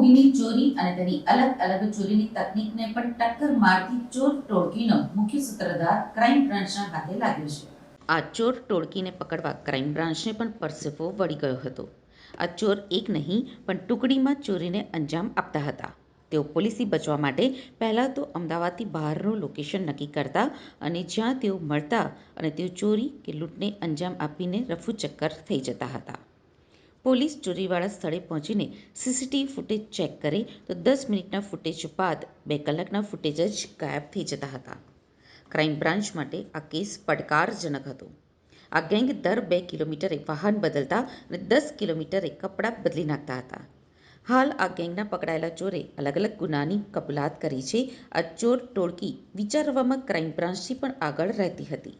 તેની અલગ અલગ ચોરીની તકનીકને પણ ટક્કર મારતી ચોર ટોળકીનો મુખ્ય સૂત્રધાર ક્રાઇમ બ્રાન્ચના હાથે લાગ્યો છે. આ ચોર ટોળકીને પકડવા ક્રાઇમ બ્રાન્ચને પણ પરસેફો વળી ગયો હતો. આ ચોર એક નહીં, પણ ટુકડીમાં ચોરીને અંજામ આપતા હતા. તેઓ પોલીસથી બચવા માટે પહેલાં તો અમદાવાદથી બહારનું લોકેશન નક્કી કરતા અને જ્યાં તેઓ મળતા અને તેઓ ચોરી કે લૂંટને અંજામ આપીને રફુ ચક્કર થઈ જતા હતા. પોલીસ ચોરીવાળા સ્થળે પહોંચીને સીસીટીવી ફૂટેજ ચેક કરે તો દસ મિનિટના ફૂટેજ બાદ બે કલાકના ફૂટેજ જ ગાયબ થઈ જતા હતા. ક્રાઇમ બ્રાન્ચ માટે આ કેસ પડકારજનક હતો. આ ગેંગ દર બે કિલોમીટરે વાહન બદલતા અને દસ કિલોમીટરે કપડાં બદલી નાખતા હતા. હાલ આ ગેંગના પકડાયેલા ચોરે અલગ અલગ ગુનાની કબૂલાત કરી છે. આ ચોર ટોળકી વિચારવામાં ક્રાઇમ બ્રાન્ચથી પણ આગળ રહેતી હતી.